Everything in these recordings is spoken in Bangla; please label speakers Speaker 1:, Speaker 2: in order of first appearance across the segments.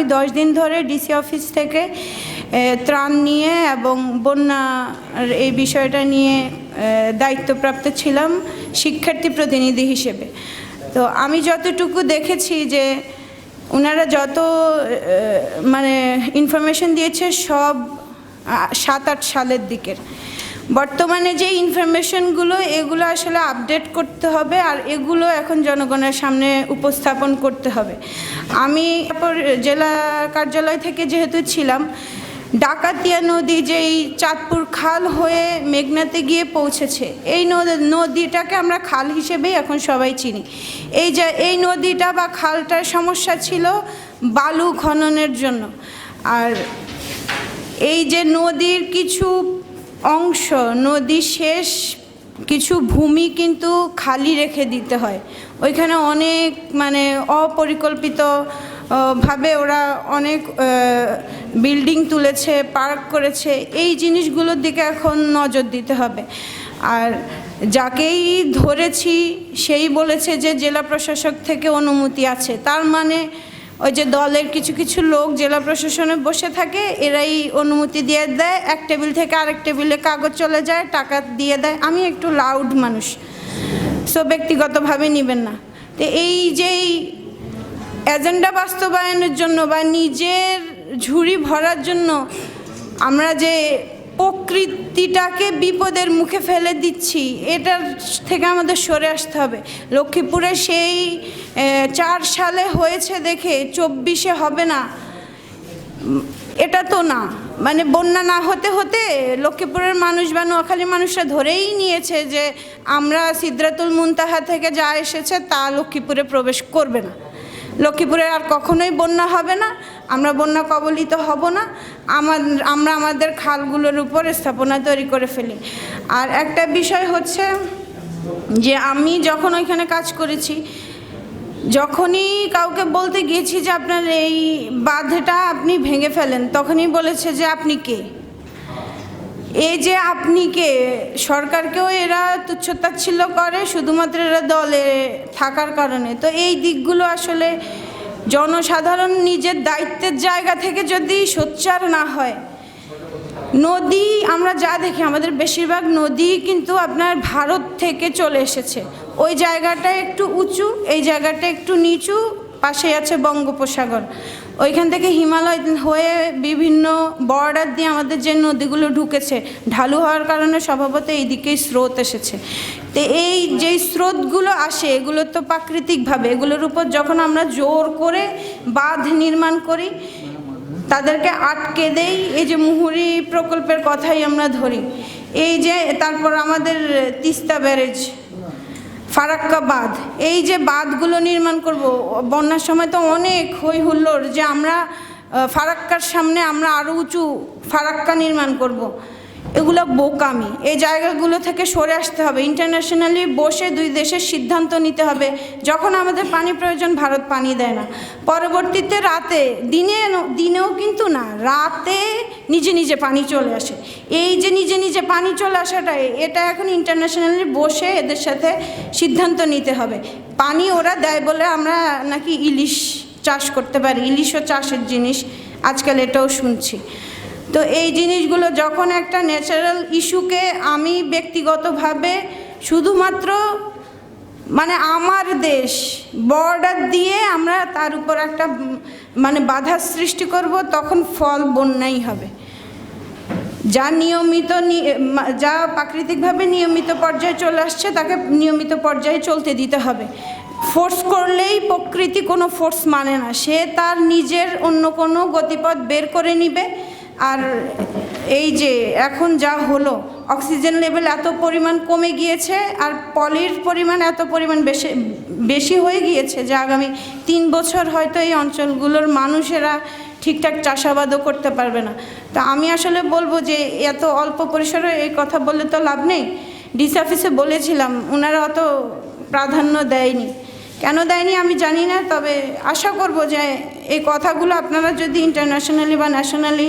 Speaker 1: আমি দশ দিন ধরে ডিসি অফিস থেকে ত্রাণ নিয়ে এবং বন্যার এই বিষয়টা নিয়ে দায়িত্বপ্রাপ্ত ছিলাম শিক্ষার্থী প্রতিনিধি হিসেবে। তো আমি যতটুকু দেখেছি যে ওনারা যত মানে ইনফরমেশন দিয়েছে সব সাত আট সালের দিকের। বর্তমানে যে ইনফরমেশনগুলো এগুলো আসলে আপডেট করতে হবে আর এগুলো এখন জনগণের সামনে উপস্থাপন করতে হবে। আমি জেলা কার্যালয় থেকে যেহেতু ছিলাম, ডাকাতিয়া নদী যেই চাঁদপুর খাল হয়ে মেঘনাতে গিয়ে পৌঁছেছে, এই নদীটাকে আমরা খাল হিসেবেই এখন সবাই চিনি। এই যে, এই নদীটা বা খালটার সমস্যা ছিল বালু খননের জন্য। আর এই যে নদীর কিছু অংশ, নদী শেষ, কিছু ভূমি কিন্তু খালি রেখে দিতে হয়। ওইখানে অনেক মানে অপরিকল্পিত ভাবে ওরা অনেক বিল্ডিং তুলেছে, পার্ক করেছে। এই জিনিসগুলোর দিকে এখন নজর দিতে হবে। আর যাকেই ধরেছি, সেই বলেছে যে জেলা প্রশাসক থেকে অনুমতি আছে। তার মানে ওই যে দলের কিছু কিছু লোক জেলা প্রশাসনে বসে থাকে, এরাই অনুমতি দিয়ে দেয়। এক টেবিল থেকে আরেক টেবিলে কাগজ চলে যায়, টাকা দিয়ে দেয়। আমি একটু লাউড মানুষ সো ব্যক্তিগতভাবে নেবেন না। তো এই যেই এজেন্ডা বাস্তবায়নের জন্য বা নিজের ঝুড়ি ভরার জন্য আমরা যে প্রকৃতিটাকে বিপদের মুখে ফেলে দিচ্ছি। এটার থেকে আমাদের সরে আসতে হবে। লক্ষ্মীপুরে সেই চার সালে হয়েছে দেখে চব্বিশে হবে না। এটা তো না। মানে বন্যা না হতে হতে লক্ষ্মীপুরের মানুষ বা নোয়াখালীর মানুষরা ধরেই নিয়েছে যে আমরা সিদ্রাতুল মুনতাহা থেকে যা এসেছে তা লক্ষ্মীপুরে প্রবেশ করবে না। লক্ষ্মীপুরে আর কখনোই বন্যা হবে না, আমরা বন্যা কবলিত হব না, আমার, আমরা আমাদের খালগুলোর উপর স্থাপনা তৈরি করে ফেলি। আর একটা বিষয় হচ্ছে যে আমি যখন ওইখানে কাজ করেছি, যখনই কাউকে বলতে গিয়েছি যে আপনার এই বাঁধটা আপনি ভেঙে ফেলেন, তখনই বলেছে যে আপনি কে? এই যে আপনি কে? সরকারকেও এরা তুচ্ছতাচ্ছিল্য করে, শুধুমাত্র এরা দলে থাকার কারণে। তো এই দিকগুলো আসলে জনসাধারণ নিজের দায়িত্বের জায়গা থেকে যদি সোচ্চার না হয়, নদী, আমরা যা দেখি, আমাদের বেশিরভাগ নদী কিন্তু আপনার ভারত থেকে চলে এসেছে। ওই জায়গাটা একটু উঁচু, এই জায়গাটা একটু নিচু পাশে আছে বঙ্গোপসাগর। ওইখান থেকে হিমালয় হয়ে বিভিন্ন বর্ডার দিয়ে আমাদের যে নদীগুলো ঢুকেছে, ঢালু হওয়ার কারণে স্বভাবত এই দিকেই স্রোত এসেছে। তো এই যেই স্রোতগুলো আসে, এগুলো তো প্রাকৃতিকভাবে, এগুলোর উপর যখন আমরা জোর করে বাঁধ নির্মাণ করি, তাদেরকে আটকে দেই, এই যে মুহুরি প্রকল্পের কথাই আমরা ধরি। এই যে তারপর আমাদের তিস্তা ব্যারেজ ফারাক্কা বাঁধ এই যে বাঁধগুলো নির্মাণ করব, বন্যার সময় তো অনেক হই হুল্লোড় যে আমরা ফারাক্কার সামনে আমরা আরও উঁচু ফারাক্কা নির্মাণ করব। এগুলো বোকামি। এই জায়গাগুলো থেকে সরে আসতে হবে। ইন্টারন্যাশনালি বসে দুই দেশের সিদ্ধান্ত নিতে হবে। যখন আমাদের পানি প্রয়োজন, ভারত পানি দেয় না। পরবর্তীতে রাতে, দিনে দিনেও কিন্তু না, রাতে নিজে নিজে পানি চলে আসে। এই যে নিজে নিজে পানি চলে আসাটা, এটা এখন ইন্টারন্যাশনালি বসে এদের সাথে সিদ্ধান্ত নিতে হবে। পানি ওরা দেয় বলে আমরা নাকি ইলিশ চাষ করতে পারি। ইলিশও চাষের জিনিস। আজকাল এটাও শুনছি। তো এই জিনিসগুলো যখন একটা ন্যাচারাল ইস্যুকে আমি ব্যক্তিগতভাবে শুধুমাত্র মানে আমার দেশ বর্ডার দিয়ে আমরা তার উপর একটা মানে বাধার সৃষ্টি করব, তখন ফল বন্যাই হবে। যা নিয়মিত যা প্রাকৃতিকভাবে নিয়মিত পর্যায়ে চলে আসছে, তাকে নিয়মিত পর্যায়ে চলতে দিতে হবে। ফোর্স করলেই প্রকৃতি কোনো ফোর্স মানে না। সে তার নিজের অন্য কোনো গতিপথ বের করে নিবে আর এই যে এখন যা হলো অক্সিজেন লেভেল এত পরিমাণ কমে গিয়েছে আর পলির পরিমাণ এত পরিমাণ বেশি বেশি হয়ে গিয়েছে যে আগামী তিন বছর হয়তো এই অঞ্চলগুলোর মানুষেরা ঠিকঠাক চাষাবাদও করতে পারবে না। তা আমি আসলে বলব যে এত অল্প পরিসরে এই কথা বললে তো লাভ নেই। ডিসি অফিসে বলেছিলাম ওনারা অত প্রাধান্য দেয়নি। কেন দেয়নি আমি জানি না, তবে আশা করব যে এই কথাগুলো আপনারা যদি ইন্টারন্যাশনালি বা ন্যাশনালি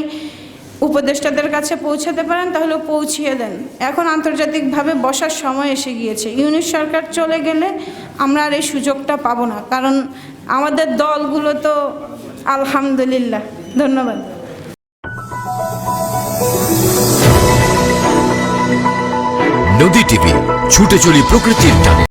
Speaker 1: উপদেষ্টাদের কাছে পৌঁছাতে পারেন, তাহলে পৌঁছিয়ে দেন। এখন আন্তর্জাতিকভাবে বসার সময় এসে গিয়েছে। ইউনিট সরকার চলে গেলে আমরা আর এই সুযোগটা পাবো না। কারণ আমাদের দলগুলো তো আলহামদুলিল্লাহ। ধন্যবাদ।
Speaker 2: নদী টিভি, ছুটে চলি প্রকৃতির টানে।